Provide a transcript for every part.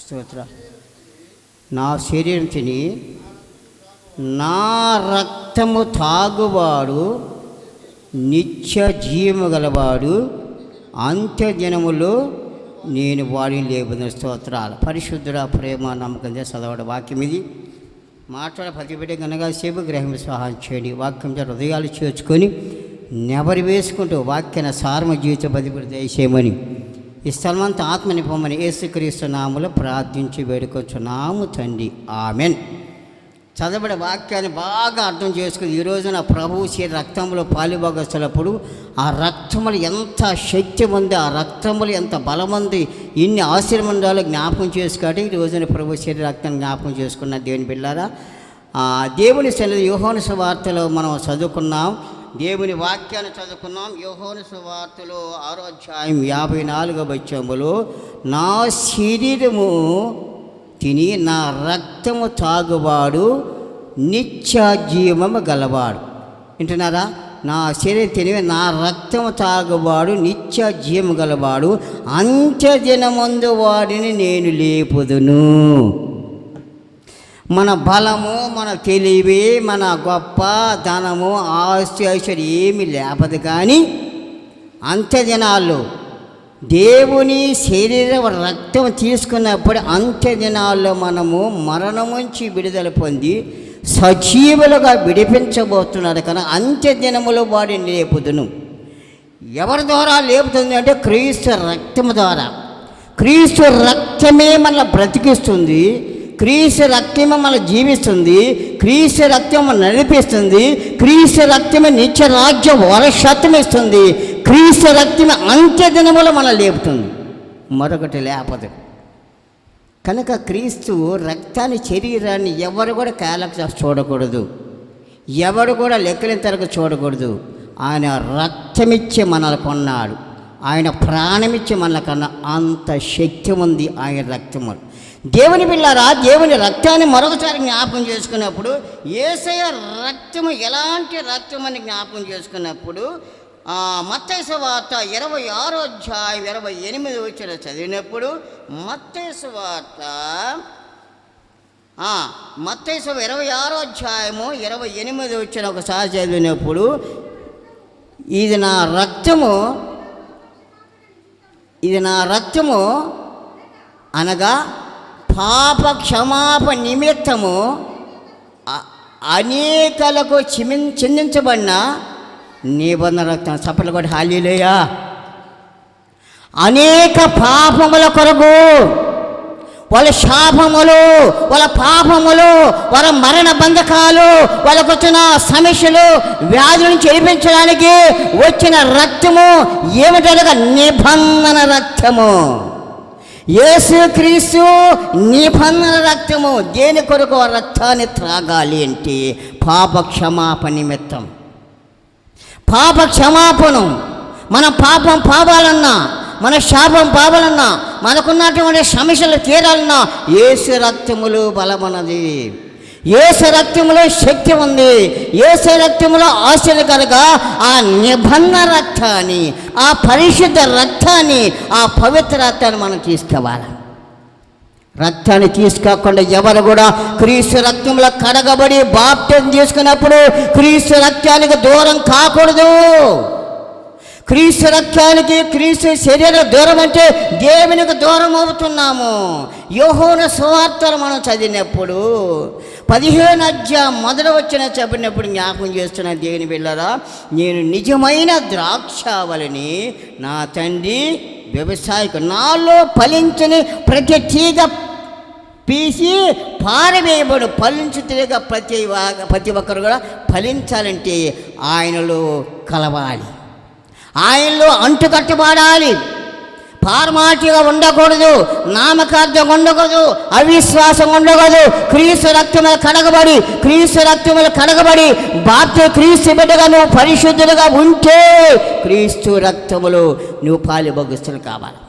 స్తోత్ర. నా శరీరం తిని నా రక్తము తాగువాడు నిత్య జీవము గలవాడు అంత్యదినములో నేను వాడిని లేబున స్తోత్రాలు. పరిశుద్ధుడ ప్రేమ నమ్మకం చదవడం వాక్యం ఇది. మాట్లాడ ప్రతి బిడ్డ కనుక సేపు గ్రహం సహాయం చేయండి. వాక్యం హృదయాలు చేర్చుకొని నెవరు వేసుకుంటూ వాక్యాన్ని సారమ జీవిత బతిపడి దయచేయమని ఈ స్థలమంతా ఆత్మ నిపమని యేసుక్రీస్తు నాములో ప్రార్థించి వేడుకొచ్చున్నాము తండ్రి. ఆమెన్. చదవబడే వాక్యాన్ని బాగా అర్థం చేసుకుని ఈ రోజున ప్రభువు శ్రీ రక్తంలో పాలిభోగస్తున్నప్పుడు ఆ రక్తములు ఎంత శక్తి ఉంది ఆ రక్తములు ఎంత బలం ఉంది ఇన్ని ఆశీర్వాదాలు జ్ఞాపకం చేసుకోవడం ఈ రోజున ప్రభు శరీర రక్తాన్ని జ్ఞాపకం చేసుకున్న దేవుని బిళ్ళారా? ఆ దేవుని సన్నిధి యోహోను వార్తలో మనం చదువుకున్నాం. దేవుని వాక్యాన్ని చదువుకున్నాం. యోహోని సువార్తలో ఆరో అధ్యాయం యాభై నాలుగో వచ్చములో నా శరీరము తిని నా రక్తము తాగువాడు నిత్యజీవము గలవాడు. వింటున్నారా? నా శరీరం తిని నా రక్తము తాగువాడు నిత్య జీవము గలవాడు. అంత్యదినమందు వాడిని నేను లేపుదును. మన బలము మన తెలివి మన గొప్ప ధనము ఆస్తి ఐశ్వర్యం ఏమి లేపదు కానీ అంత్యదినాల్లో దేవుని శరీర రక్తం తీసుకున్నప్పుడు అంత్యదినాల్లో మనము మరణముంచి విడుదల పొంది సజీవులుగా విడిపించబోతున్నాడు కానీ అంత్యదినములు వాడిని లేపుదును. ఎవరి ద్వారా లేపుతుంది అంటే క్రీస్తు రక్తము ద్వారా. క్రీస్తు రక్తమే మన బ్రతికిస్తుంది. క్రీస్తు రక్తమే మన జీవిస్తుంది క్రీస్తు రక్తం మన నడిపిస్తుంది క్రీస్తు రక్తమే నిత్య రాజ్య వరశత్వం ఇస్తుంది క్రీస్తు రక్తమే అంత్యదినములో మన లేపుతుంది. మరొకటి లేపదు. కనుక క్రీస్తు రక్తాన్ని శరీరాన్ని ఎవరు కూడా కేలకు చూడకూడదు. ఎవరు కూడా లెక్కలేని తరకు చూడకూడదు. ఆయన రక్తమిచ్చి మనల్ని కొన్నాడు. ఆయన ప్రాణమిచ్చి మనల్ని కన్నా అంత శక్తి ఉంది ఆయన రక్తము. దేవుని పిల్లారా దేవుని రక్తాన్ని మరొకసారి జ్ఞాపకం చేసుకున్నప్పుడు ఏసయ రక్తము ఎలాంటి రక్తం అని జ్ఞాపకం చేసుకున్నప్పుడు మత్తైసు వార్త ఇరవై ఆరో అధ్యాయం ఇరవై ఎనిమిది వచ్చిన చదివినప్పుడు మత్తైసు వార్త మత్తైసు ఇరవై ఆరో అధ్యాయము ఇరవై ఎనిమిది వచ్చిన ఒకసారి చదివినప్పుడు ఇది నా రక్తము ఇది నా రక్తము అనగా పాప క్షమాప నిమిత్తము అనేకలకు చిమి చిందించబడిన నిబంధన రక్తం చప్పట్లు కూడా హాలీలేయా అనేక పాపముల కొరకు వాళ్ళ శాపములు వాళ్ళ పాపములు వాళ్ళ మరణ బంధకాలు వాళ్ళకు వచ్చిన సమస్యలు వ్యాధుల నుంచి ఎలిపించడానికి వచ్చిన రక్తము ఏమిటనగా నిబంధన రక్తము. యేసుక్రీస్తు నిబంధన రక్తము దేని కొరకు ఆ రక్తాన్ని త్రాగాలి అంటే పాప క్షమాపణ నిమిత్తం. పాప క్షమాపణం. మన పాపం పాపాలన్నా మన శాపం పాపాలన్నా మనకున్నటువంటి సమస్యలు తీరాలన్నా ఏసు రక్తములు బలమన్నది. ఏసు రక్తంలో శక్తి ఉంది. ఏసు రక్తంలో ఆశలు కనుక ఆ నిబంధన రక్తాన్ని ఆ పరిశుద్ధ రక్తాన్ని ఆ పవిత్ర రక్తాన్ని మనం తీసుకోవాలి. రక్తాన్ని తీసుకోకుండా ఎవరు కూడా క్రీస్తు రక్తంలో కడగబడి బాప్టం తీసుకున్నప్పుడు క్రీస్తు రక్తానికి దూరం కాకూడదు. క్రీస్తు రక్తానికి క్రీస్తు శరీర దూరం అంటే దేవునికి దూరం అవుతున్నాము. యోహోన సువార్తలు మనం చదివినప్పుడు పదిహేను అధ్యాయం మొదట వచ్చిన చెప్పినప్పుడు జ్ఞాపకం చేస్తున్న దేవుని వెళ్ళరా నేను నిజమైన ద్రాక్షావళిని నా తండ్రి వ్యవసాయకు నాలో ఫలించని ప్రతి తీగ పీసి పారవేయబడు ఫలించు తీగ ప్రతి ప్రతి ఒక్కరు కూడా ఫలించాలంటే ఆయనలో కలవాలి. ఆయనలో అంటుకట్టుబడాలి. పార్మాటిగా ఉండకూడదు నామకార్థం ఉండకూడదు అవిశ్వాసం ఉండకూడదు. క్రీస్తు రక్తముల కడగబడి క్రీస్తు రక్తములు కడగబడి బాప్తి క్రీస్తు బిడ్డగా నువ్వు పరిశుద్ధులుగా ఉంటే క్రీస్తు రక్తములు నువ్వు పాలి భగస్తులు కావాలి.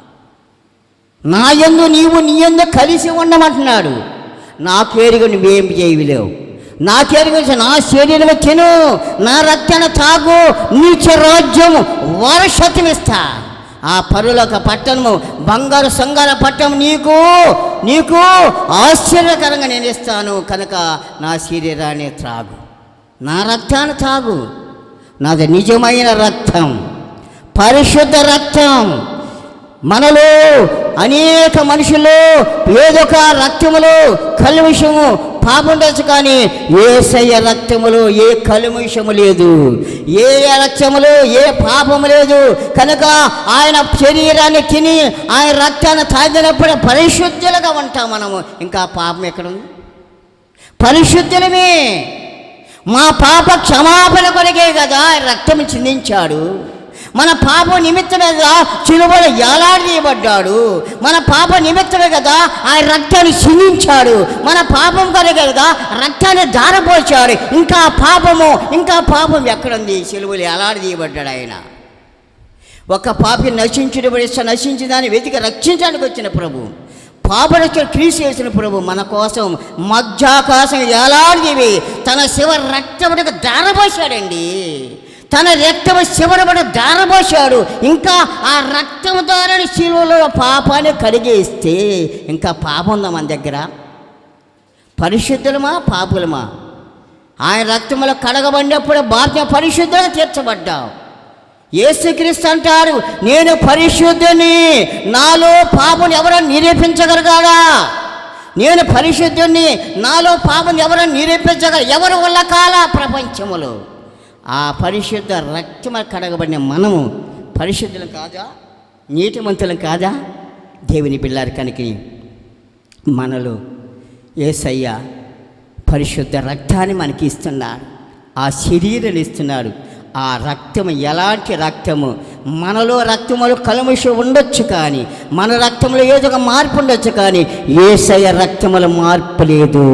నా యందు నీవు నీ యందు కలిసి ఉండమంటున్నాడు. నా పేరుగా నువ్వేం చేయలేవు. నా పేరు నా శరీరం తిను. నా రక్తాన్ని తాగు. నీచ రాజ్యము వర్షతం ఆ పరులొక పట్టణము బంగారు సంగార పట్టణం నీకు నీకు ఆశ్చర్యకరంగా నేను ఇస్తాను. కనుక నా శరీరాన్ని త్రాగు. నా రక్తాన్ని తాగు. నాది నిజమైన రక్తం. పరిశుద్ధ రక్తం. మనలో అనేక మనుషులు ఏదొక రక్తములు కలువిషము పాపుండొచ్చు కానీ ఏసయ్య రక్తములో ఏ కలుమిషము లేదు. ఏ రక్తములో ఏ పాపము లేదు. కనుక ఆయన శరీరాన్ని తిని ఆయన రక్తాన్ని తాగినప్పుడు పరిశుద్ధులుగా ఉంటాం మనము. ఇంకా పాపం ఎక్కడుంది? పరిశుద్ధులమే. మా పాప క్షమాపణ కొరకే కదా ఆయన రక్తం చిందించాడు. మన పాప నిమిత్తమే కదా చిలువలు ఏలాడదీయబడ్డాడు మన పాప నిమిత్తమే కదా ఆ రక్తాన్ని చిందించాడు. మన పాపం కొరకే కదా రక్తాన్ని దారపోచాడు ఇంకా పాపము ఇంకా పాపం ఎక్కడుంది? చిలువలు ఎలాడదీయబడ్డాడు ఆయన. ఒక పాపి నశించడం నశించిన దాన్ని వెతికి రక్షించడానికి వచ్చిన ప్రభు. పాపరక్షణ క్రీస్తు చేసిన ప్రభు మన కోసం మధ్యాకాశం ఎలాంటివి తన శివ రక్తముడికి దారపోశాడండి తన రక్తము శివరబడి దారబోశాడు ఇంకా ఆ రక్తము ద్వారా శిలువలో పాపాన్ని కడిగేస్తే ఇంకా పాపం ఉందా మన దగ్గర? పరిశుద్ధులమా? పాపులమా? ఆయన రక్తములో కడగబడినప్పుడు బాధ్య పరిశుద్ధులు తీర్చబడ్డావు. యేసుక్రీస్తు అంటారు నేను పరిశుద్ధుని నాలో పాపం ఎవరని నిరూపించగలగాడా? నేను పరిశుద్ధుని నాలో పాపం ఎవరని నిరూపించగల ఎవరు వల్ల కాల ప్రపంచములో. ఆ పరిశుద్ధ రక్తమ కడగబడిన మనము పరిశుద్ధులం కాదా? నీతిమంతులం కాదా? దేవుని పిల్లారి కనుక మనలో ఏసయ్య పరిశుద్ధ రక్తాన్ని మనకి ఇస్తున్నాడు. ఆ శరీరాన్ని ఇస్తున్నాడు. ఆ రక్తము ఎలాంటి రక్తము? మనలో రక్తములు కలుముషం ఉండొచ్చు కానీ మన రక్తంలో ఏదో ఒక మార్పు ఉండొచ్చు కానీ ఏసయ రక్తముల మార్పు లేదు.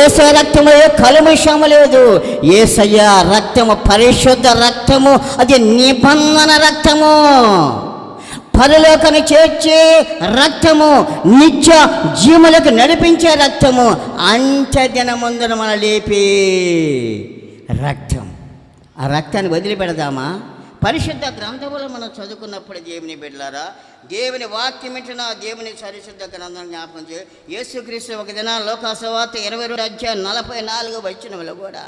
ఏసయ రక్తములో ఏ కలుముషము లేదు. ఏసయ్య రక్తము పరిశుద్ధ రక్తము అది నిబంధన రక్తము. పరలోకను చేర్చే రక్తము నిత్య జీవులకు నడిపించే రక్తము. అంత్య దినముందున మన లేపే రక్తం. ఆ రక్తాన్ని వదిలిపెడదామా? పరిశుద్ధ గ్రంథములు మనం చదువుకున్నప్పుడు దేవుని బిడ్డలారా దేవుని వాక్యం నా దేవుని పరిశుద్ధ గ్రంథం జ్ఞాపకం చేయ. యేసుక్రీస్తు ఒక దిన లోకాసవాత ఇరవై రెండు అధ్యాయం నలభై నాలుగు వచ్చినములు కూడా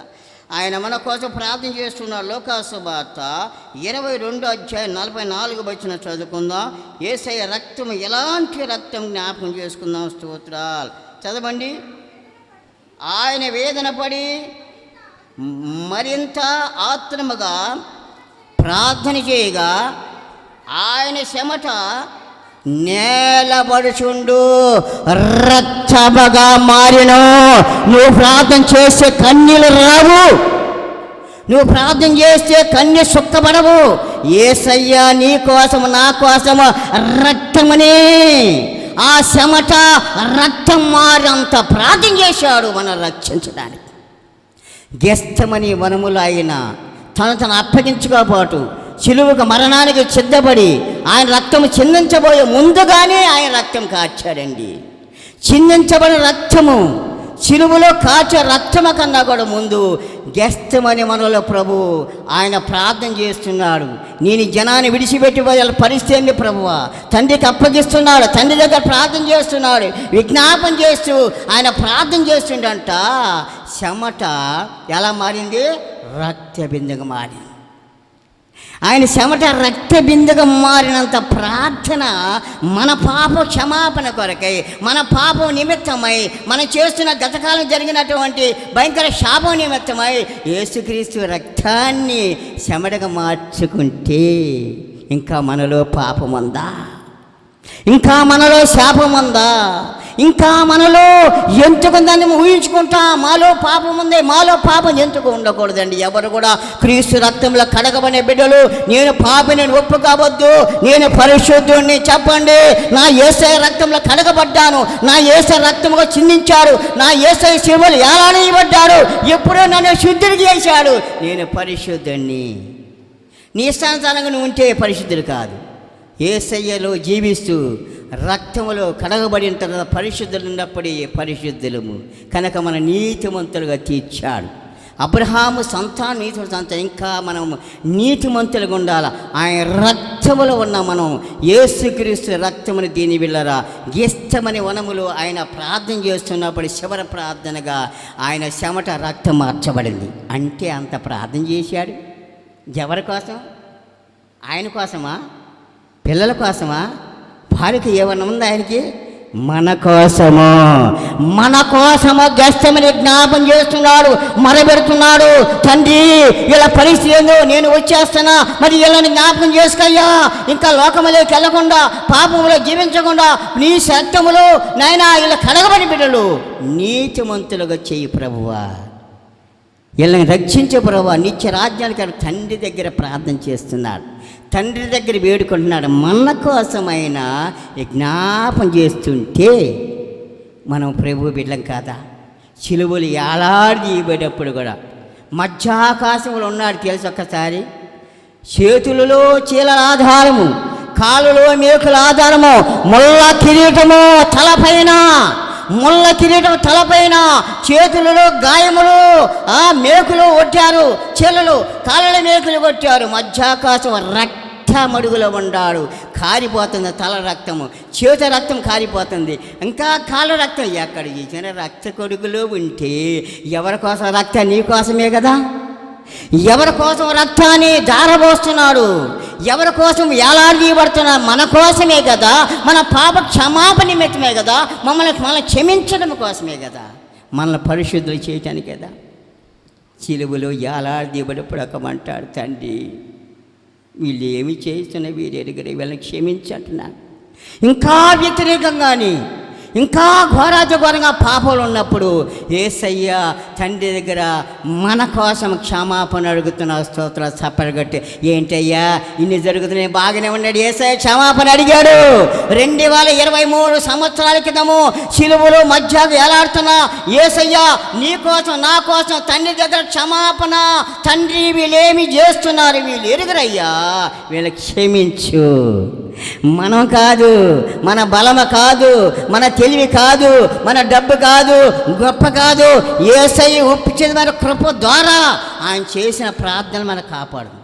ఆయన మన కోసం ప్రార్థన చేస్తున్న లోకాసువార్త ఇరవై రెండు అధ్యాయం నలభై నాలుగు వచ్చిన చదువుకుందాం. ఏసయ్య రక్తం ఎలాంటి రక్తం జ్ఞాపకం చేసుకుందాం? స్తోత్రాలు. చదవండి. ఆయన వేదన పడి మరింత ఆత్రముగా ప్రార్థన చేయగా ఆయన చెమట నేలబడుచుండు. రచ్చబగా మారిను. నువ్వు ప్రార్థన చేస్తే కన్యలు రావు. నువ్వు ప్రార్థన చేస్తే కన్య సుక్కబడవు ఏసయ్యా నీ కోసము నా కోసము రక్తమని. ఆ శమట రక్తం మారంత ప్రార్థన చేశాడు మనం రక్షించడానికి. గెస్తమని వనములు ఆయన తను తను అప్పగించుకోపాటు చిలువకు మరణానికి సిద్ధపడి ఆయన రక్తము చిందించబోయే ముందుగానే ఆయన రక్తం కాచాడండి. చిందించబడిన రక్తము చిలువలో కాచే రక్తమ కన్నా కూడా ముందు గెస్తమని మనలో ప్రభు ఆయన ప్రార్థన చేస్తున్నాడు. నేను జనాన్ని విడిచిపెట్టి వాళ్ళ పరిస్థితి ఏంది ప్రభువా. తండ్రికి అప్పగిస్తున్నాడు తండ్రి దగ్గర ప్రార్థన చేస్తున్నాడు విజ్ఞాపన చేస్తూ ఆయన ప్రార్థన చేస్తుండంట. చెమట ఎలా మారింది? రక్త బిందుగా మారింది. ఆయన చెమట రక్త బిందుగా మారినంత ప్రార్థన మన పాప క్షమాపణ కొరకై మన పాపం నిమిత్తమై మనం చేస్తున్న గతకాలం జరిగినటువంటి భయంకర శాపం నిమిత్తమై యేసుక్రీస్తు రక్తాన్ని చెమటగా మార్చుకుంటే ఇంకా మనలో పాపం ఉందా? ఇంకా మనలో శాపం ఉందా? ఇంకా మనలో ఎందుకు దాన్ని ఊహించుకుంటా. మాలో పాపం ఉంది మాలో పాపం ఎందుకు ఉండకూడదండి? ఎవరు కూడా క్రీస్తు రక్తంలో కడగబడే బిడ్డలు నేను పాపిని ఒప్పు కావద్దు నేను పరిశుద్ధుడిని చెప్పండి. నా ఏసై రక్తంలో కడగబడ్డాను నా ఏసై రక్తముగా చిందించాడు నా ఏసై శివులు ఎలానేయబడ్డాడు ఎప్పుడో నన్ను శుద్ధుడు చేశాడు. నేను పరిశుద్ధుణ్ణి. నీ స్థానంగా నువ్వు ఉంటే పరిశుద్ధుడు కాదు. ఏసయ్యలో జీవిస్తూ రక్తములో కడగబడిన తర్వాత పరిశుద్ధులు ఉన్నప్పుడే పరిశుద్ధులము. కనుక మన నీతిమంతులుగా తీర్చాడు. అబ్రహాము సంతానం నీతి సంతానం ఇంకా మనం నీతిమంతులుగా ఉండాల? ఆయన రక్తములో ఉన్న మనం ఏసుక్రీస్తు రక్తముని దీని వెళ్ళరా ఇష్టమని వనములు ఆయన ప్రార్థన చేస్తున్నప్పుడు శివర ప్రార్థనగా ఆయన చెమట రక్తం మార్చబడింది. అంటే అంత ప్రార్థన చేశాడు. ఎవరి కోసం? ఆయన కోసమా? పిల్లల కోసమా? భార్యకి ఏమన్నా ఉంది ఆయనకి? మన కోసము. మన కోసము గస్తమని జ్ఞాపం చేస్తున్నాడు మరబెడుతున్నాడు. తండ్రి ఇలా పరిస్థితి ఏందో నేను వచ్చేస్తున్నా మరి ఇలాని జ్ఞాపకం చేసుకయ్యా. ఇంకా లోకములోకి వెళ్ళకుండా పాపములో జీవించకుండా నీ సత్యములో నాయన ఇలా కడగబడి బిడ్డలు. నీతిమంతులుగా చేయి ప్రభువా. వీళ్ళని రక్షించే ప్రభు నిత్య రాజ్యానికి తండ్రి దగ్గర ప్రార్థన చేస్తున్నాడు. తండ్రి దగ్గర వేడుకుంటున్నాడు. మన కోసమైన జ్ఞాపం చేస్తుంటే మనం ప్రభు బిడ్డం కాదా? చిలువలు ఏలాడిబడేటప్పుడు కూడా మధ్యాకాశంలో ఉన్నాడు తెలుసు ఒక్కసారి. చేతులలో చీలల ఆధారము కాలులో మేకుల ఆధారము ముళ్ళ కిరీటము తలపైన ముళ్ళ కిరీటం తలపైన చేతులలో గాయములు ఆ మేకులు కొట్టారు చెల్లలు కాళ్ళ మేకులు కొట్టారు మధ్యాకాశం రక్తమడుగులో ఉన్నాడు కారిపోతుంది తల రక్తము చేత రక్తం కారిపోతుంది. ఇంకా కాళ్ళ రక్తం ఎక్కడ? ఇచ్చిన రక్త కొడుకులో ఉంటే ఎవరి కోసం? రక్తం నీ కోసమే కదా? ఎవరి కోసం రక్తాన్ని దారబోస్తున్నాడు ఎవరి కోసం వేలాడదీయబడుతున్నా? మన కోసమే కదా? మన పాప క్షమాపణ నిమిత్తమే కదా? మమ్మల్ని మనల్ని క్షమించడం కోసమే కదా? మనల్ని పరిశుద్ధులు చేయటానికి కదా? చిలువలో ఏలాడదీయబడిప్పుడు ఒక తండ్రి వీళ్ళు ఏమి చేస్తున్న వీరు ఎరుగరే వీళ్ళని క్షమించంటున్నాను ఇంకా వ్యతిరేకంగాని ఇంకా ఘోరాజఘోరంగా పాపాలు పాపలు ఉన్నప్పుడు ఏసయ్య తండ్రి దగ్గర మన కోసం క్షమాపణ అడుగుతున్న స్తోత్ర చప్పరగట్టి ఏంటయ్యా ఇన్ని జరుగుతున్నాయి బాగానే ఉన్నాడు. ఏసయ్య క్షమాపణ అడిగాడు. రెండు వేల ఇరవై మూడు సంవత్సరాల క్రితము శిలువలో మధ్య వేలాడుతున్న ఏసయ్య నీ కోసం నా కోసం తండ్రి దగ్గర క్షమాపణ తండ్రి వీళ్ళేమి చేస్తున్నారు వీళ్ళు ఎరుగురయ్యా వీళ్ళు క్షమించు. మనం కాదు మన బలమ కాదు మన తెలివి కాదు మన డబ్బు కాదు గొప్ప కాదు. ఏసై ఒప్పించిన మన కృప ద్వారా ఆయన చేసిన ప్రార్థన మనం కాపాడు.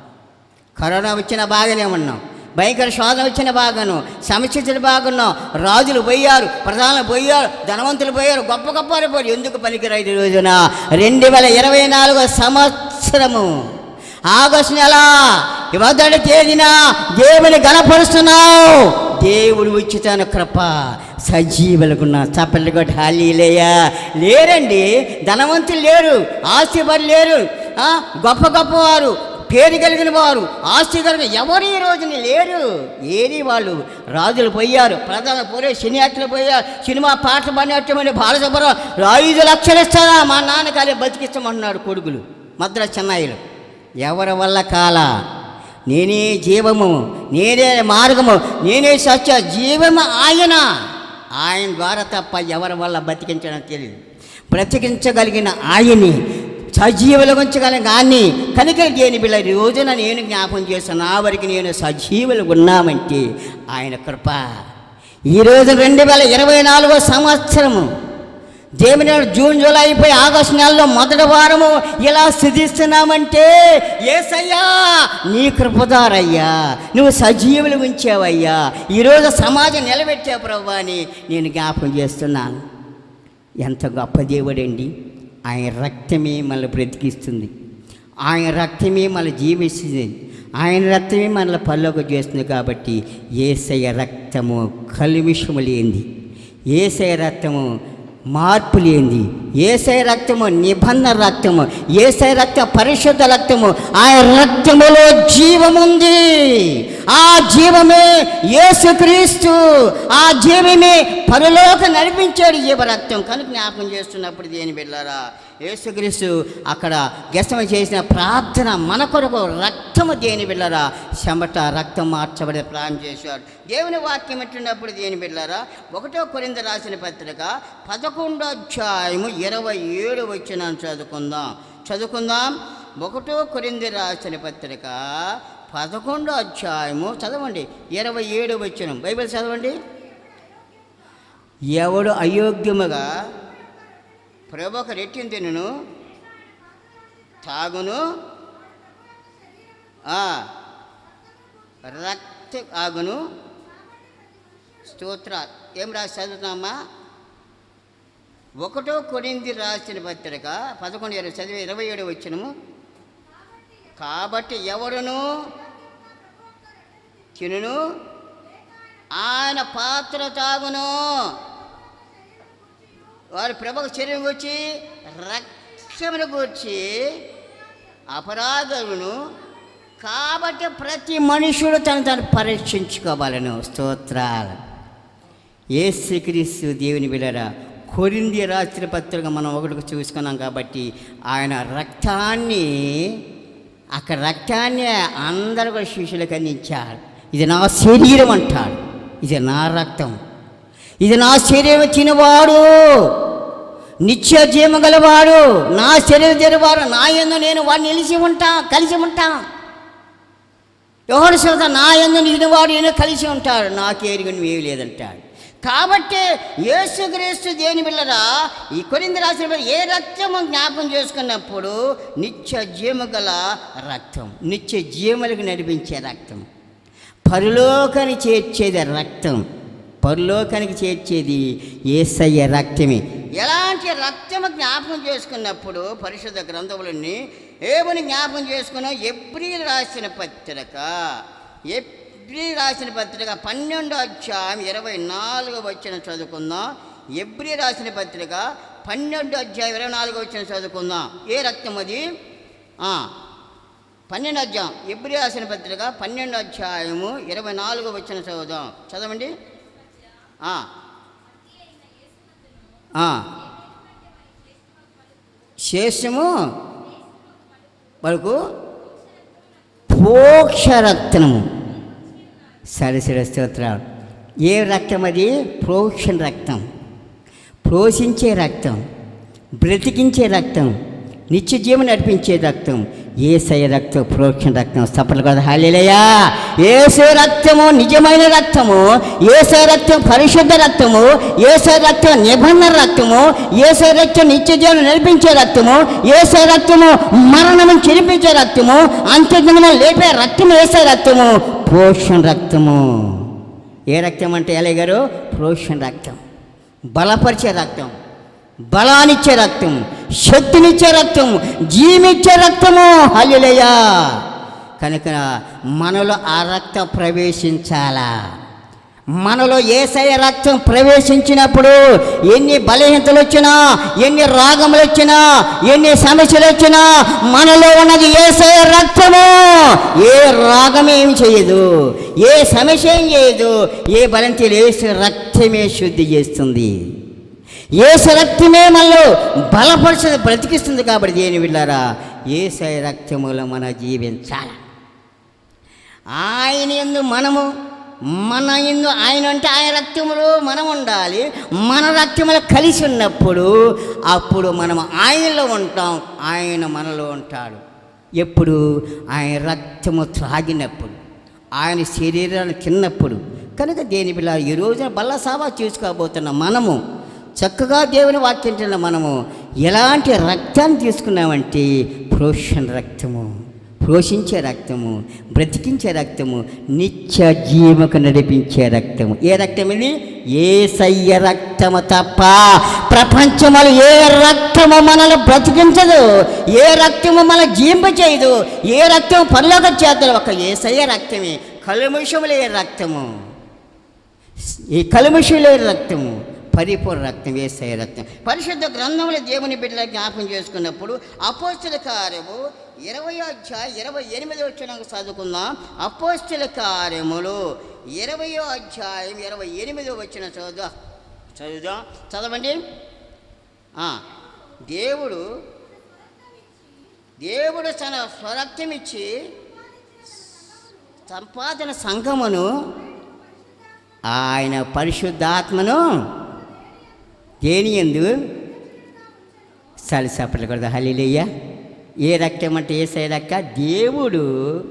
కరోనా వచ్చిన బాగానే ఉన్నాం. భయంకర శోధన వచ్చిన బాగాను. సమస్యలు బాగున్నాం. రాజులు పోయారు ప్రధానులు పోయారు ధనవంతులు పోయారు గొప్ప గొప్ప పోయారు. ఎందుకు పనికిరాయి ఈ రోజున? రెండు వేల ఇరవై నాలుగో సంవత్సరము. ఆగస్టు నెల మొదటి తేదీన దేవుని గణపరుస్తున్నావు. దేవుడు ఉచితాన కృప. సజీవులకున్న చప్పట్లు కొట్టి హాలీలేయా లేరండి ధనవంతులు లేరు ఆస్తిపరులు లేరు. గొప్ప గొప్పవారు పేరు కలిగిన వారు ఆస్తి కలిగిన ఎవరు ఈ రోజున లేరు? ఏది వాళ్ళు? రాజులు పోయారు ప్రధాన పోరే సినీ పోయారు సినిమా పాటలు పడినటువంటి బాలసుబ్బారావు ఐదు లక్షలు ఇస్తారా? మా నాన్నకాలే బతికిస్తామంటున్నాడు కొడుకులు మద్రాసు చెన్నైలో ఎవరి వల్ల కాలా? నేనే జీవము నేనే మార్గము నేనే సత్య జీవము ఆయన. ఆయన ద్వారా తప్ప ఎవరి వల్ల బతికించడం తెలియదు. బ్రతికించగలిగిన ఆయన్ని సజీవుల ఉంచగలిగిన ఆయన్ని కనుక దేని బిళ్ళ రోజున నేను జ్ఞాపం చేస్తాను నా వరకు నేను సజీవులు ఉన్నామంటే ఆయన కృప. ఈరోజు రెండు వేల ఇరవై నాలుగో సంవత్సరము దేవుని జూన్ జూలై అయిపోయి ఆగస్టు నెలలో మొదటి వారము ఇలా సిద్ధిస్తున్నామంటే ఏసయ్యా నీ కృపదారయ్యా నువ్వు సజీవులు ఉంచావయ్యా ఈరోజు సమాజం నిలబెట్టావు ప్రభు అని నేను జ్ఞాపకం చేస్తున్నాను. ఎంత గొప్ప దేవుడండి. ఆయన రక్తమే మనల్ని బ్రతికిస్తుంది. ఆయన రక్తమే మనల్ని జీవిస్తుంది. ఆయన రక్తమే మనల్ని పల్లోకి చేస్తుంది కాబట్టి ఏసయ్య రక్తము కలిమిషము లేనిది. ఏసయ్య రక్తము మార్పు లేనిది. ఏసై రక్తము నిబంధన రక్తము ఏసై రక్త పరిశుద్ధ రక్తము ఆయన రక్తములో జీవముంది ఆ జీవమే యేసుక్రీస్తు ఆ జీవమే పరలోక నడిపించాడు జీవ రక్తం. కనుక జ్ఞాపకం చేస్తున్నప్పుడు దేని వెళ్ళారా యేసుక్రీస్తు అక్కడ గెస్తమ చేసిన ప్రార్థన మన కొరకు రక్తము దేని బిళ్ళరా? చెమట రక్తం మార్చబడి ప్రాణం చేశాడు. దేవుని వాక్యం ఎట్టినప్పుడు దేని బిళ్ళరా? ఒకటో కొరింద రాసిన పత్రిక పదకొండో అధ్యాయము ఇరవై ఏడు వచ్చిన చదువుకుందాం. చదువుకుందాం. ఒకటో కొరింది రాసిన పత్రిక పదకొండో అధ్యాయము చదవండి. ఇరవై ఏడు వచ్చిన. బైబిల్ చదవండి. ఎవడు అయోగ్యముగా ప్రభు ఒక రెట్టిన తినను తాగును రక్త ఆగును. స్తోత్ర. ఏం రాసి చదువుతున్నామా ఒకటో కొరింది రాసిన పత్రిక పదకొండు ఇరవై చదివి ఇరవై ఏడు వచ్చినము కాబట్టి ఎవరును తినును. ఆయన పాత్ర తాగును. వారి ప్రభకు శరీరం వచ్చి రక్తమును గూర్చి అపరాధమును కాబట్టి ప్రతి మనుషుడు తను తను పరీక్షించుకోవాలను స్తోత్రాలు. యేసుక్రీస్తు దేవుని బిడరా కొరింది రాత్రి పత్రిక మనం ఒకటికి చూసుకున్నాం కాబట్టి ఆయన రక్తాన్ని అక్కడ రక్తాన్ని అందరు కూడా శిష్యులకు అందించారు ఇది నా శరీరం అంటాడు. ఇది నా రక్తం. ఇది నా శరీరం తినవాడు నిత్య జీవ గలవాడు నా శరీరం తినేవాడు నా ఎందు నేను వాడిని నిలిచి ఉంటా కలిసి ఉంటా. ఎవరు శ్రద్ధ నా ఎందు నిలినవాడు నేను కలిసి ఉంటాడు నాకేరుగుని ఏమి లేదంటాడు. కాబట్టి యేసుక్రీస్తు దేని బిళ్ళరా ఈ కొరింది రాసిన ఏ రక్తము జ్ఞాపం చేసుకున్నప్పుడు నిత్య జీవము గల రక్తం నిత్య జీవములకు నడిపించే రక్తం పరలోకానికి చేర్చేది రక్తం. పరలోకానికి చేర్చేది ఏసయ్య రక్తమే. ఎలాంటి రక్తము జ్ఞాపకం చేసుకున్నప్పుడు పరిశుద్ధ గ్రంథములన్నీ ఏమని జ్ఞాపకం చేసుకున్నాం ఎప్రిల్ రాసిన పత్రిక. ఎప్రిల్ రాసిన పత్రిక పన్నెండో అధ్యాయం ఇరవై నాలుగో వచ్చిన చదువుకుందాం. ఎబ్రి రాసిన పత్రిక పన్నెండు అధ్యాయం ఇరవై నాలుగు వచ్చిన చదువుకుందాం. ఏ రక్తం అది? పన్నెండు అధ్యాయం. ఎబ్రి రాసిన పత్రిక పన్నెండు అధ్యాయము ఇరవై నాలుగు వచ్చిన చదువుదాం. చదవండి. శేషము వరకు పోక్ష రక్తము స్తోత్రాలు. ఏ రక్తం అది? ప్రోక్షణ రక్తం. ప్రోషించే రక్తం. బ్రతికించే రక్తం. నిత్య జీవం నడిపించే రక్తం. ఏసయ రక్తం ప్రోక్షణ రక్తం సఫలు కదా హాలేలయ్యా ఏసే రక్తము నిజమైన రక్తము ఏసే రక్తం పరిశుద్ధ రక్తము ఏసే రక్తం నిబంధన రక్తము ఏసే రక్తం నిత్యజీవనం నడిపించే రక్తము ఏసే రక్తము మరణము చెరిపించే రక్తము అంత్యదినము లేపే రక్తం ఏసే రక్తము పోషణ రక్తము. ఏ రక్తం అంటే ఎలే గారు? పోషణ రక్తం. బలపరిచే రక్తం. బలాన్నిచ్చే రక్తం శక్తినిచ్చే రక్తం జీవించే రక్తము. హల్లులయ్యా కనుక మనలో ఆ రక్తం ప్రవేశించాలా? మనలో ఏసయ రక్తం ప్రవేశించినప్పుడు ఎన్ని బలహీనతలు వచ్చినా ఎన్ని రాగములు వచ్చినా ఎన్ని సమస్యలు వచ్చినా మనలో ఉన్నది ఏసయ రక్తము. ఏ రాగం ఏం చేయదు ఏ సమస్య ఏం చేయదు ఏ బలంతి ఏసు రక్తమే శుద్ధి చేస్తుంది. ఏసు రక్తమే మనలో బలపరుచుది బ్రతికిస్తుంది కాబట్టి దేని వెళ్ళారా ఏసయ రక్తములో మన జీవించాలి? ఆయన ఎందు మనము మన ఎందు ఆయన అంటే ఆయన రక్తములో మనం ఉండాలి. మన రక్తములో కలిసి ఉన్నప్పుడు అప్పుడు మనం ఆయనలో ఉంటాం ఆయన మనలో ఉంటాడు. ఎప్పుడు? ఆయన రక్తము త్రాగినప్పుడు ఆయన శరీరాన్ని తిన్నప్పుడు. కనుక దేని పిల్ల ఈ రోజున బల్ల సావా చూసుకోబోతున్న మనము చక్కగా దేవుని వాక్యం తిన్న మనము ఎలాంటి రక్తాన్ని తీసుకున్నామంటే ప్రోషన్ రక్తము పోషించే రక్తము బ్రతికించే రక్తము నిత్య జీవకు నడిపించే రక్తము. ఏ రక్తం ఇది? ఏ సయ్య రక్తము తప్ప ప్రపంచములు ఏ రక్తము మనల్ని బ్రతికించదు ఏ రక్తము మన జీంప చేయదు ఏ రక్తం పరలోక చేద్దరు ఒక ఏసయ్య రక్తమే. కలుముషము లేని రక్తము. ఈ కలుముషం లేని రక్తము. పరిపూర్ణ రక్తం వేసే రక్తం. పరిశుద్ధ గ్రంథముల దేవుని బిడ్డల జ్ఞాపం చేసుకున్నప్పుడు అపోస్తుల కార్యము ఇరవై అధ్యాయం ఇరవై ఎనిమిది వచ్చిన చదువుకుందాం. అపోస్తుల కార్యములు ఇరవయో అధ్యాయం ఇరవై ఎనిమిది వచ్చిన చదువు చదువుదాం. చదవండి. దేవుడు దేవుడు తన స్వరక్తం ఇచ్చి సంపాదన సంఘమును ఆయన పరిశుద్ధాత్మను దేని ఎందు? చాలు కూడా హలీలయ్య ఏ రక్తం అంటే ఏ రక్క? దేవుడు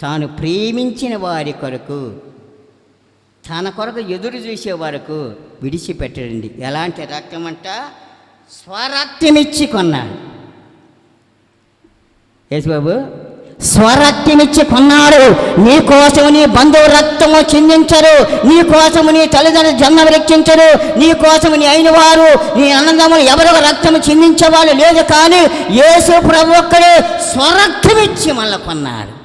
తాను ప్రేమించిన వారి కొరకు తన కొరకు ఎదురు చూసే వరకు విడిచిపెట్టడండి. ఎలాంటి రక్తం అంట స్వరక్తమిచ్చి కొన్నాడు. యేసుబాబు స్వరక్తమిచ్చి కొన్నాడు. నీ కోసము నీ బంధువు రక్తము చిందించరు. నీ కోసము నీ తల్లిదండ్రులు జన్మ రక్షించరు. నీ కోసము నీ అయిన వారు నీ అన్నదమ్ములు ఎవరో రక్తము చిందించేవాళ్ళు లేదు కానీ యేసు ప్రభు ఒక్కడే స్వరక్తమిచ్చి మళ్ళీ కొన్నాడు.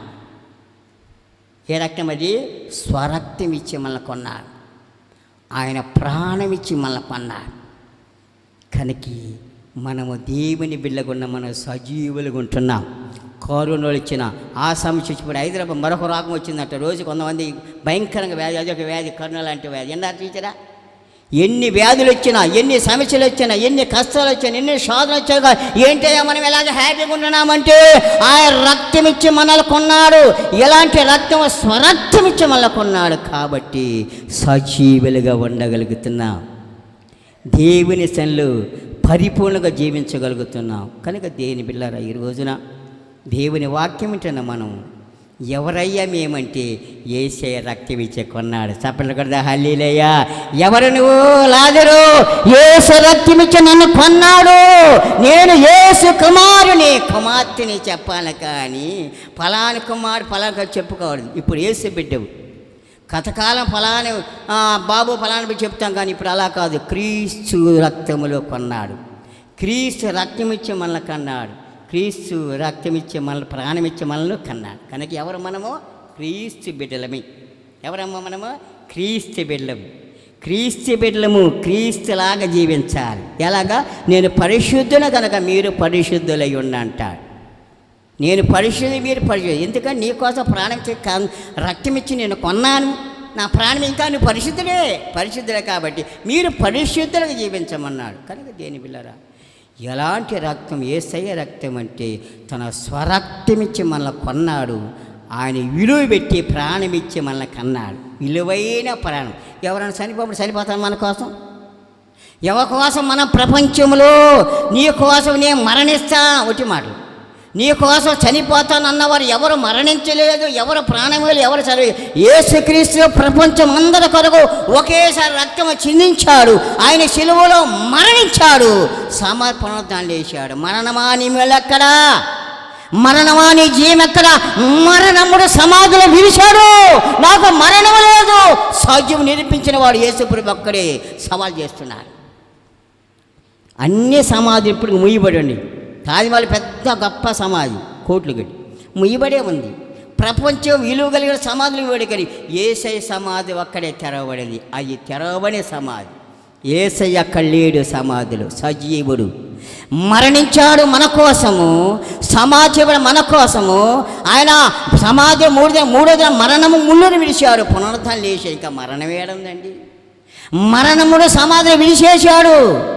ఏ రక్తం అది? స్వరక్తం ఇచ్చి మళ్ళీ కొన్నాడు. ఆయన ప్రాణం ఇచ్చి మళ్ళీ కొన్నాడు. కనుక మనము దేవుని బిళ్ళగున్న మనం సజీవులుగా ఉంటున్నాం కారులో ఇచ్చిన ఆ సమస్య ఇప్పుడు హైదరాబాద్ మరొక రోగం వచ్చిందంట. రోజు కొంతమంది భయంకరంగా వ్యాధి అదొక వ్యాధి కరోనా లాంటి వ్యాధి. ఎన్నారు చూసారా ఎన్ని వ్యాధులు వచ్చినా ఎన్ని సమస్యలు వచ్చినా ఎన్ని కష్టాలు వచ్చినా ఎన్ని శోధనలు వచ్చాక ఏంటయ్యా మనం ఎలాగ హ్యాపీగా ఉంటున్నామంటే ఆయన రక్తం ఇచ్చి మనల్ని కొన్నాడు. ఎలాంటి రక్తం? స్వరక్తం ఇచ్చి మనల్ని కొన్నాడు. కాబట్టి సజీవులుగా ఉండగలుగుతున్నాం. దేవుని సన్లు పరిపూర్ణంగా జీవించగలుగుతున్నాం. కనుక దేని బిళ్ళారా ఈ రోజున దేవుని వాక్యం వింటున్న మనం ఎవరయ్యా మేమంటే ఏసే రక్తం ఇచ్చే కొన్నాడు. చెప్పండి కదా హల్లీలయ్యా ఎవరు నువ్వు? లాజరు ఏసు రక్తం ఇచ్చి నన్ను కొన్నాడు. నేను ఏసు కుమారుని కుమార్తెని చెప్పాలి కానీ ఫలాని కుమారుడు ఫలాని చెప్పుకోవద్దు ఇప్పుడు ఏసు బిడ్డవు. కథకాలం ఫలాని బాబు ఫలాని చెప్తాం కానీ ఇప్పుడు అలా కాదు. క్రీస్తు రక్తములో కొన్నాడు. క్రీస్తు రక్తమిచ్చి మనల్ని కన్నాడు. క్రీస్తు రక్తమిచ్చి మనల్ని ప్రాణమిచ్చే మనల్ని కన్నాడు. కనుక ఎవరు మనము? క్రీస్తు బిడ్డలమి. ఎవరమ్మా మనము? క్రీస్తు బిడ్డలము క్రీస్తు బిడ్డలము క్రీస్తులాగా జీవించాలి. ఎలాగా? నేను పరిశుద్ధున కనుక మీరు పరిశుద్ధులై ఉండి అంటాడు నేను పరిశుద్ధి మీరు పరిశుద్ధి ఎందుకంటే నీకోసం ప్రాణం ఇచ్చి కన్- రక్తం ఇచ్చి నేను కొన్నాను. నా ప్రాణం ఇంకా నువ్వు పరిశుద్ధుడే. పరిశుద్ధులే కాబట్టి మీరు పరిశుద్ధులకు జీవించమన్నాడు. కనుక దేని పిల్లరా ఎలాంటి రక్తం ఏసయ్య రక్తం అంటే తన స్వరక్తమిచ్చి మనల్ని కొన్నాడు. ఆయన విలువ పెట్టి ప్రాణమిచ్చి మనల్ని కన్నాడు. విలువైన ప్రాణం. ఎవరైనా చనిపోప్పుడు చనిపోతాను మన కోసం? ఎవరి కోసం మనం ప్రపంచంలో నీ కోసం నేను మరణిస్తా? ఒకటి మాటలు. నీ కోసం చనిపోతానన్నవారు ఎవరు మరణించలేదు ఎవరు ప్రాణములు ఎవరు చదివి ఏసుక్రీస్తు ప్రపంచం అందరి కొరకు ఒకేసారి రక్తము చిందించాడు. ఆయన శిలువలో మరణించాడు. సమర్పణోద్ధానం చేశాడు మరణమా నీ ఎక్కడా? మరణమా నీ జీవెక్కడ మరణముడు సమాధిలో విరిశాడు నాకు మరణము లేదు. సౌజ్యం నిరూపించిన వాడు యేసుప్రభు ఒక్కడే సవాల్ చేస్తున్నాడు. అన్ని సమాధి ఇప్పుడు ముయ్యబడండి తాజ్మహల్ పెద్ద గొప్ప సమాధి కోట్లు గడి ముయ్యబడే ఉంది. ప్రపంచం విలువ కలిగిన సమాధులు ఇవ్వడు కానీ ఏసై సమాధి ఒక్కడే తెరవబడింది. అది తెరవబడే సమాధి. ఏసై అక్కడ లేడు సమాధులు సజీవుడు. మరణించాడు మన కోసము సమాజం మన కోసము. ఆయన సమాధి మూడు మూడోది మరణము ముళ్ళుని విడిచాడు. పునరుద్ధరణ లేచాడు. ఇంకా మరణం ఏడుందండి? మరణముడు సమాధిని విడిచేశాడు.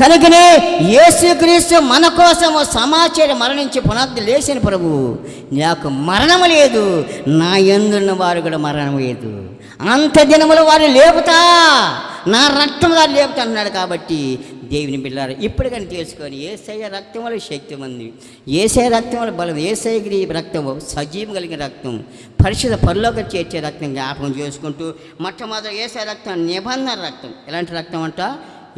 కనుకనే యేసుక్రీస్తు మన కోసము సమాచారం మరణించి పునాది లేచిన ప్రభు నాకు మరణము లేదు. నా ఎందున్న వారు కూడా మరణం లేదు. అంత దినములు వారు లేపుతా. నా రక్తం వారు లేపుతా అన్నాడు కాబట్టి దేవుని బిళ్ళారు ఇప్పటికని తెలుసుకొని ఏసయ రక్తంలో శక్తి ఉంది. ఏసఐ రక్తంలో బలం ఏసఐ రక్తం సజీవం కలిగిన రక్తం పరిశుద్ధ పరలోకి చేర్చే రక్తం జ్ఞాపకం చేసుకుంటూ మొట్టమొదటి ఏసఐ రక్తం నిబంధన రక్తం. ఎలాంటి రక్తం అంట?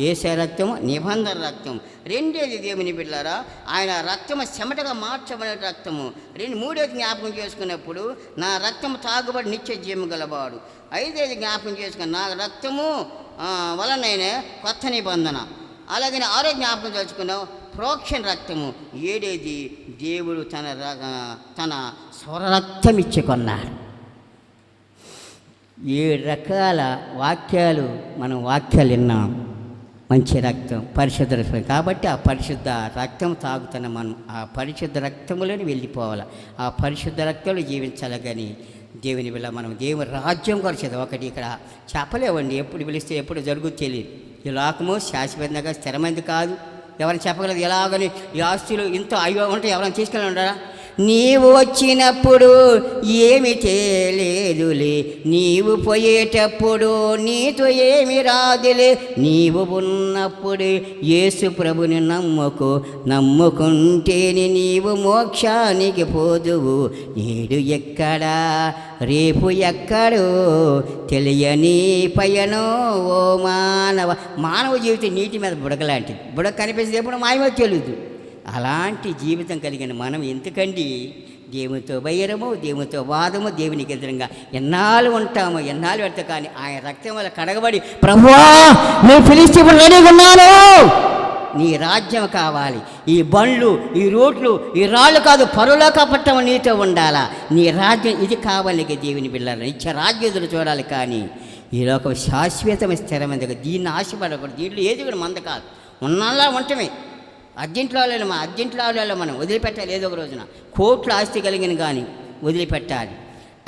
ఏసే రక్తము నిబంధన రక్తం రెండేది దేవుని బిడ్డారా ఆయన రక్తము చెమటగా మార్చబడిన రక్తము. రెండు మూడేది జ్ఞాపకం చేసుకున్నప్పుడు నా రక్తము తాగుబడి నిత్య జీవం గలవాడు. ఐదేది జ్ఞాపకం చేసుకుని నా రక్తము వలనైనా కొత్త నిబంధన. అలాగే ఆరో జ్ఞాపకం చేసుకున్నాం ప్రోక్షణ రక్తము. ఏడేది దేవుడు తన ర- తన స్వరరక్తం ఇచ్చుకున్నాడు ఏడు రకాల వాక్యాలు మనం వాక్యాలు విన్నాం. మంచి రక్తం పరిశుద్ధ రక్తం. కాబట్టి ఆ పరిశుద్ధ రక్తం తాగుతున్న మనం ఆ పరిశుద్ధ రక్తంలోనే వెళ్ళిపోవాలి. ఆ పరిశుద్ధ రక్తంలో జీవించాలి కానీ దేవుని వల్ల మనం దేవుని రాజ్యం కొరచేది ఒకటి ఇక్కడ చెప్పలేవండి ఎప్పుడు పిలిస్తే ఎప్పుడు జరుగుతుంది తెలియదు ఈ లోకము శాశ్వతంగా స్థిరమైనది కాదు. ఎవరైనా చెప్పగలదు ఎలాగని ఈ ఆస్తులు ఇంత అయ్యో ఉంటే ఎవరైనా తీసుకెళ్ళి ఉండరా? నీవు వచ్చినప్పుడు ఏమి తేలేదులే నీవు పోయేటప్పుడు నీతో ఏమి రాదులే. నీవు ఉన్నప్పుడు యేసు ప్రభుని నమ్ముకు. నమ్ముకుంటేనే నీవు మోక్షానికి పోదువు. నేడు ఎక్కడా? రేపు ఎక్కడో? తెలియని పయనో ఓ మానవ. మానవ జీవితం నీటి మీద బుడకలాంటిది బుడక కనిపించేటప్పుడు ఎప్పుడు మాయమో తెలుదు. అలాంటి జీవితం కలిగిన మనం ఎందుకండి? దేవునితో వైరము దేవునితో వాదము దేవునికి ఎదురుగా ఎన్నాళ్ళు ఉంటాము ఎన్నాళ్ళు పెడతా కానీ ఆయన రక్తం వల్ల కడగబడి ప్రభువా నేను పిలిచి రెడీ ఉన్నాను. నీ రాజ్యం కావాలి. ఈ బండ్లు ఈ రోడ్లు ఈ రాళ్ళు కాదు పరులో పట్టం నీతో ఉండాలా? నీ రాజ్యం ఇది కావాలి దేవుని బిళ్ళాలి నిత్య రాజ్యదులు చూడాలి కానీ ఈ లోకం శాశ్వతమైన స్థిరమైన దీన్ని ఆశపడకూడదు. దీంట్లో ఏది కూడా మంద కాదు. ఉన్నలా ఉంటమే. అర్జెంట్లో మా అర్జెంట్లో మనం వదిలిపెట్టాలి ఏదో ఒక రోజున. కోట్లు ఆస్తి కలిగిన కానీ వదిలిపెట్టాలి.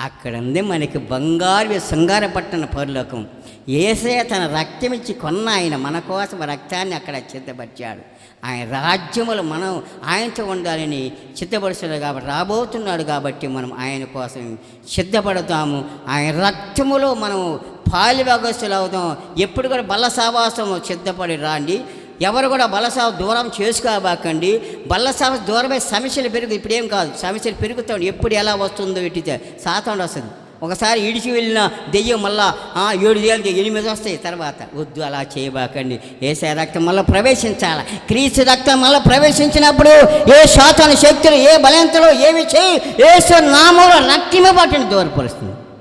అక్కడ ఉంది మనకి బంగారు శృంగార పట్టణ పరలోకం. ఏసయ తన రక్తం ఇచ్చి కొన్న ఆయన మన కోసం రక్తాన్ని అక్కడ చిత్తపరిచాడు ఆయన రాజ్యములు మనం ఆయనతో ఉండాలని చిత్తపరుస్తున్నాడు కాబట్టి రాబోతున్నాడు కాబట్టి మనం ఆయన కోసం సిద్ధపడతాము. ఆయన రక్తములో మనం పాలిభాగస్తులు అవుతాం ఎప్పుడు కూడా బల్ల సావాసము సిద్ధపడి రాండి. ఎవరు కూడా బలసావ దూరం చేసుకోబాకండి. బల్లసావ దూరమే సమస్యలు పెరుగు ఇప్పుడేం కాదు. సమస్యలు పెరుగుతాడు ఎప్పుడు ఎలా వస్తుందో ఇట్టితే శాతం వస్తుంది ఒకసారి ఇడిచి వెళ్ళిన దెయ్యం మళ్ళా ఏడు వేలు ఎనిమిది వస్తాయి తర్వాత. వద్దు అలా చేయబాకండి. ఏసే రక్తం మళ్ళీ ప్రవేశించాలి. క్రీస్తు రక్తం మళ్ళీ ప్రవేశించినప్పుడు ఏ శాతాను శక్తులు ఏ బలంతలో ఏమి చేయి ఏసు నామంలో రక్తమే పట్టిన దూరపరుస్తుంది.